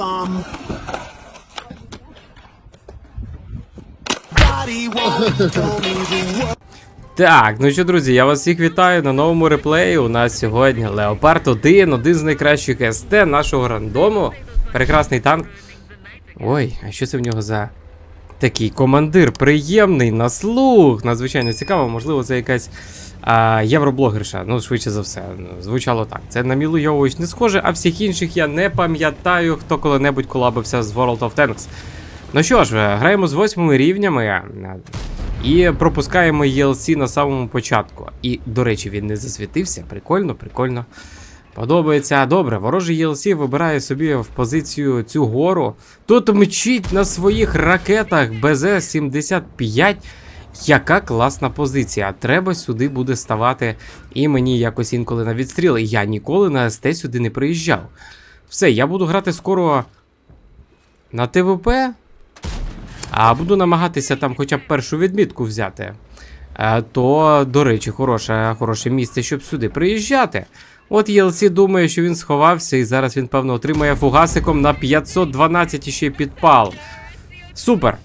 thumb. Body won't tell me the word. Так, ну що, друзі, я вас всіх вітаю на новому реплеї. У нас сьогодні Леопард 1, один з найкращих СТ нашого рандому. Прекрасний танк. Ой, а що це в нього за такий командир? Приємний на слух. Надзвичайно цікаво, можливо, це якась євроблогерша. Ну, швидше за все, ну, звучало так. Це на Мілу Йовович не схоже, а всіх інших я не пам'ятаю, хто коли-небудь колабився з World of Tanks. Ну що ж, граємо з восьмими рівнями. І пропускаємо ELC на самому початку. І, до речі, він не засвітився. Прикольно, прикольно. Подобається. Добре, ворожий ELC вибирає собі в позицію цю гору. Тут мчить на своїх ракетах БЗ-75. Яка класна позиція. Треба сюди буде ставати і мені якось інколи на відстріл. Я ніколи на СТ сюди не приїжджав. Все, я буду грати скоро на ТВП. А буду намагатися там хоча б першу відмітку взяти. Е, То, до речі, хороше, хороше місце, щоб сюди приїжджати. От ЄЛСі думає, що він сховався, і зараз він, певно, отримає фугасиком на 512 і ще підпал. Супер!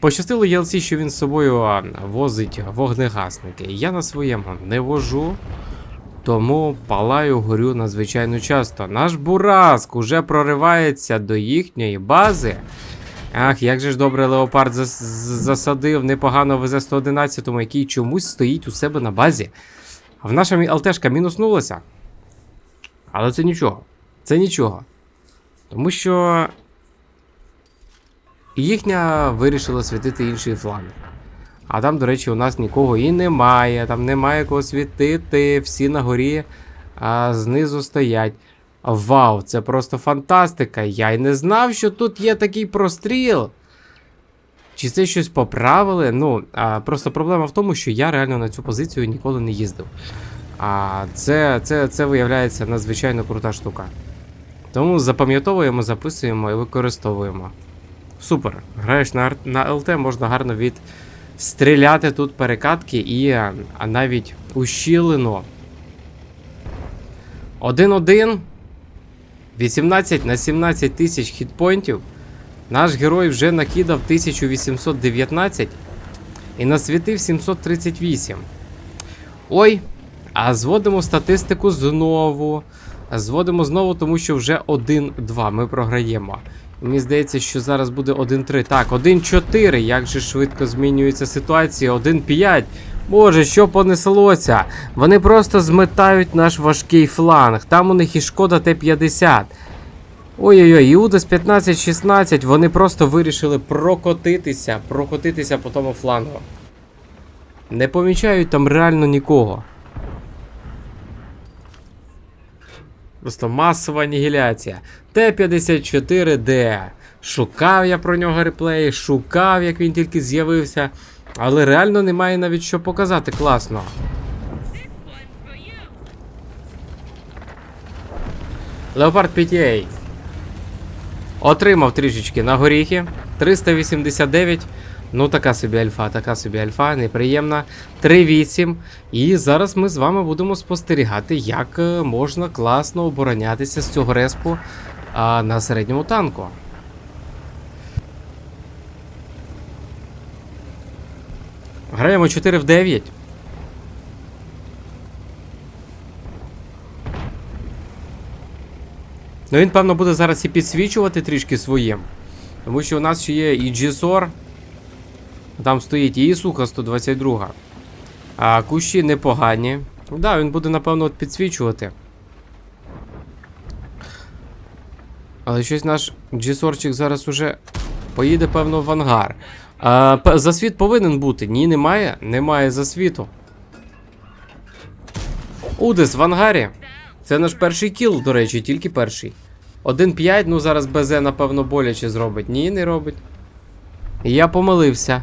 Пощастило ЄЛСі, що він з собою возить вогнегасники. Я на своєму не вожу. Тому палаю горю надзвичайно часто. Наш Бураск уже проривається до їхньої бази. Ах, як же ж добре Леопард зас- засадив непогано в ВЗ-111, який чомусь стоїть у себе на базі. А в наша ЛТшка мінуснулася. Але це нічого. Це нічого. Тому що їхня вирішила світити інший фланг. А там, до речі, у нас нікого і немає. Там немає кого світити. Всі на горі а, знизу стоять. Вау, це просто фантастика. Я й не знав, що тут є такий простріл. Чи це щось поправили? Ну, а, просто проблема в тому, що я реально на цю позицію ніколи не їздив. А це, це, це виявляється надзвичайно крута штука. Тому запам'ятовуємо, записуємо і використовуємо. Супер. Граєш на, на ЛТ, можна гарно відстріляти тут перекатки і а, а навіть ущілено. 1-1. 18 на 17 тисяч хітпойнтів. Наш герой вже накидав 1819 і насвітив 738. Ой, а зводимо статистику знову. Зводимо знову, тому що вже 1-2 ми програємо. Мені здається, що зараз буде 1-3. Так, 1-4. Як же швидко змінюється ситуація? 1-5. Боже, що понеслося? Вони просто зметають наш важкий фланг. Там у них і шкода Т-50. Ой-ой-ой, Іудас 15-16, вони просто вирішили прокотитися, прокотитися по тому флангу. Не помічають там реально нікого. Просто масова анігіляція. Т-54Д. Шукав я про нього реплеї, шукав, як він тільки з'явився. Але реально немає навіть що показати класно. Леопард PTA. Отримав трішечки на горіхи. 389. Ну, така собі альфа, така собі альфа, неприємна. 3-8. І зараз ми з вами будемо спостерігати, як е, можна класно оборонятися з цього респу а, на середньому танку. Граємо 4 в 9. Ну він, певно, буде зараз і підсвічувати трішки своїм. Тому що у нас ще є і GSOR. Там стоїть і Ісуха 122. А кущі непогані. Ну да, він буде, напевно, от підсвічувати. Але щось наш Джісорчик зараз уже поїде, певно, в ангар. А, засвіт повинен бути. Ні, немає. Немає засвіту. Удес в ангарі. Це наш перший кіл, до речі, тільки перший. 1-5, ну зараз БЗ, напевно, боляче зробить. Ні, не робить. Я помилився.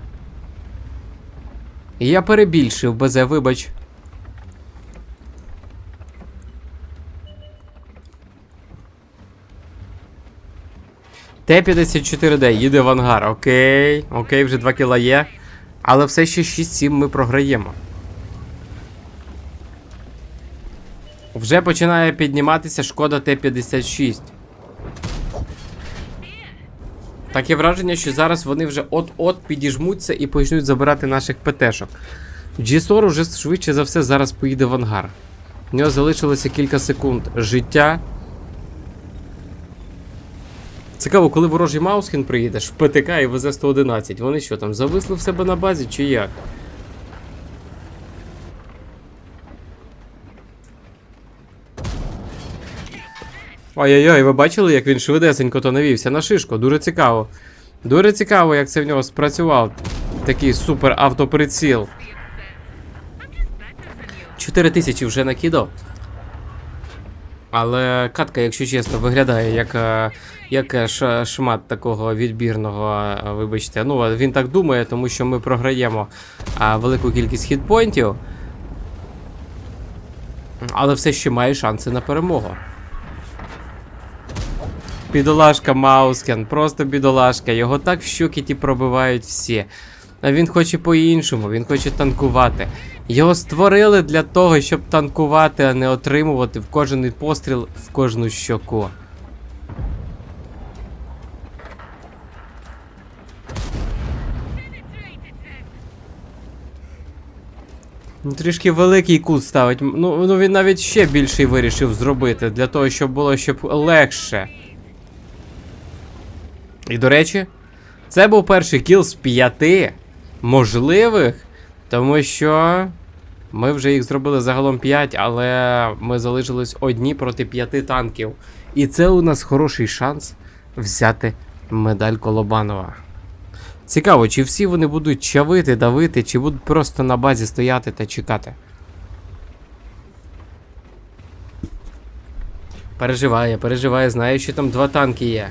Я перебільшив БЗ, вибач. Т-54Д їде в ангар. Окей, окей, вже 2 кіла є. Але все ще 6-7 ми програємо. Вже починає підніматися шкода Т-56. Таке враження, що зараз вони вже от-от підіжмуться і почнуть забирати наших ПТшок. G-Sor уже швидше за все зараз поїде в ангар. У нього залишилося кілька секунд життя. Цікаво, коли ворожий Маускін приїде, в ПТК і ВЗ-111, Вони що там, зависли в себе на базі чи як? Ой-ой-ой, ви бачили, як він швидесенько то навівся на шишку? Дуже цікаво. Дуже цікаво, як це в нього спрацював. Такий супер автоприціл. 4 тисячі вже накидав. Але катка, якщо чесно, виглядає як, е, як е, шмат такого відбірного, е, вибачте. Ну, він так думає, тому що ми програємо велику кількість хітпойнтів. Але все ще має шанси на перемогу. Бідолашка Маускен, просто бідолашка. Його так в щоки ті пробивають всі. А він хоче по-іншому, він хоче танкувати. Його створили для того, щоб танкувати, а не отримувати в кожен постріл в кожну щоку. Ну, Трішки великий кут ставить. Ну, ну він навіть ще більший вирішив зробити, для того, щоб було щоб легше. І до речі, це був перший кіл з п'яти можливих, тому що ми вже їх зробили загалом 5, але ми залишились одні проти п'яти танків. І це у нас хороший шанс взяти медаль Колобанова. Цікаво, чи всі вони будуть чавити, давити, чи будуть просто на базі стояти та чекати. Переживає, переживає, знає, що там два танки є.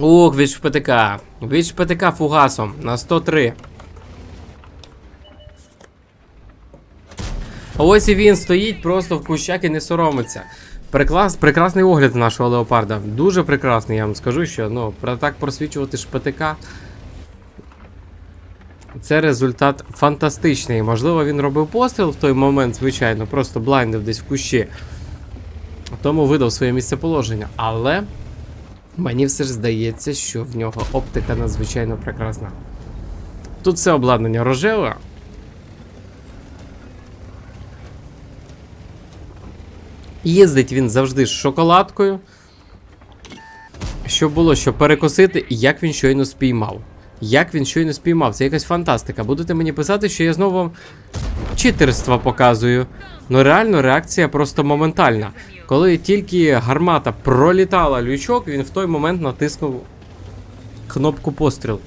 Ох, від ПТК. Від ПТК фугасом на 103. А ось і він стоїть просто в кущах і не соромиться. Преклас, прекрасний огляд нашого леопарда. Дуже прекрасний, я вам скажу, що ну, про так просвічувати шпитика. Це результат фантастичний. Можливо, він робив постріл в той момент, звичайно, просто блайндив десь в кущі. Тому видав своє місцеположення. Але мені все ж здається, що в нього оптика надзвичайно прекрасна. Тут все обладнання рожеве. Їздить він завжди з шоколадкою. Щоб було що перекосити, і як він щойно спіймав. Як він щойно спіймав, це якась фантастика. Будете мені писати, що я знову вам читерство показую. Ну реально реакція просто моментальна. Коли тільки гармата пролітала лючок, він в той момент натиснув кнопку постріл.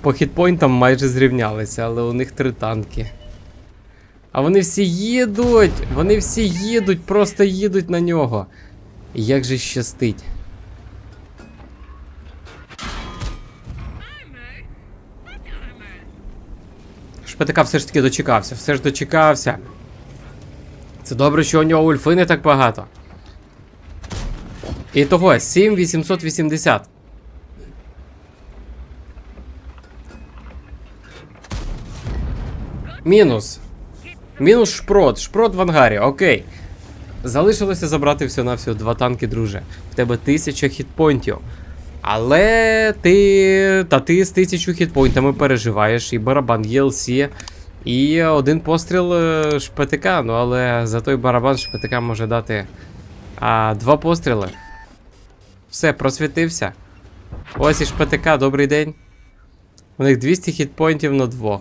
По хітпойнтам майже зрівнялися, але у них три танки. А вони всі їдуть! Вони всі їдуть, просто їдуть на нього. Як же щастить. Шпитака все ж таки дочекався, все ж дочекався. Це добре, що у нього ульфи не так багато. І того 7880. Мінус. Мінус шпрот. Шпрот в ангарі, окей. Залишилося забрати всього на всього два танки, друже. В тебе тисяча хітпойнтів. Але ти. Та ти з тисячу хітпойнтами переживаєш, і барабан ELC, і один постріл е. Ну але за той барабан шпитика може дати а, два постріли. Все, просвітився. Ось і шпитика, добрий день. У них 200 хітпойнтів на двох.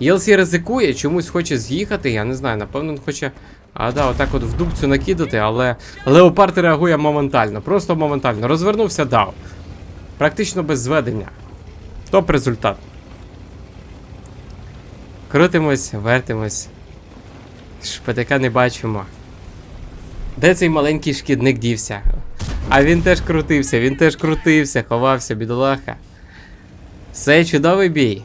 ELC ризикує, чомусь хоче з'їхати, я не знаю, напевно, він хоче. А, да, отак от в дубцю накидати, але Леопард реагує моментально, просто моментально. Розвернувся, дав. Практично без зведення. Топ результат. Крутимось, вертимось. Шпитака не бачимо. Де цей маленький шкідник дівся? А він теж крутився, він теж крутився, ховався, бідолаха. Все, чудовий бій.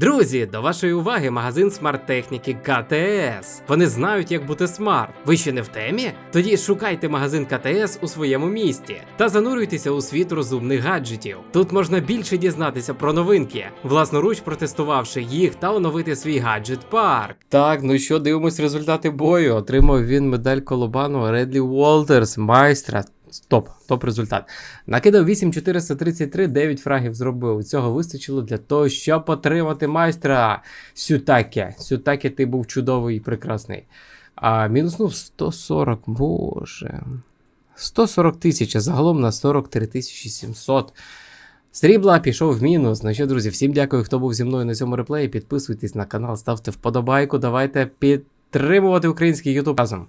Друзі, до вашої уваги магазин смарт-техніки КТС. Вони знають, як бути смарт. Ви ще не в темі? Тоді шукайте магазин КТС у своєму місті та занурюйтеся у світ розумних гаджетів. Тут можна більше дізнатися про новинки, власноруч протестувавши їх та оновити свій гаджет парк. Так, ну що, дивимось результати бою. Отримав він медаль Колобану Редлі Уолтерс, майстра. Топ, топ результат. Накидав 8433, 9 фрагів зробив. Цього вистачило для того, щоб отримати майстра. Сютаке. Сютаке, ти був чудовий і прекрасний. А мінуснув 140, боже. 140 тисяч, а загалом на 43 тисячі 700. Срібла пішов в мінус. Ну що, друзі, всім дякую, хто був зі мною на цьому реплеї. Підписуйтесь на канал, ставте вподобайку. Давайте підтримувати український YouTube разом.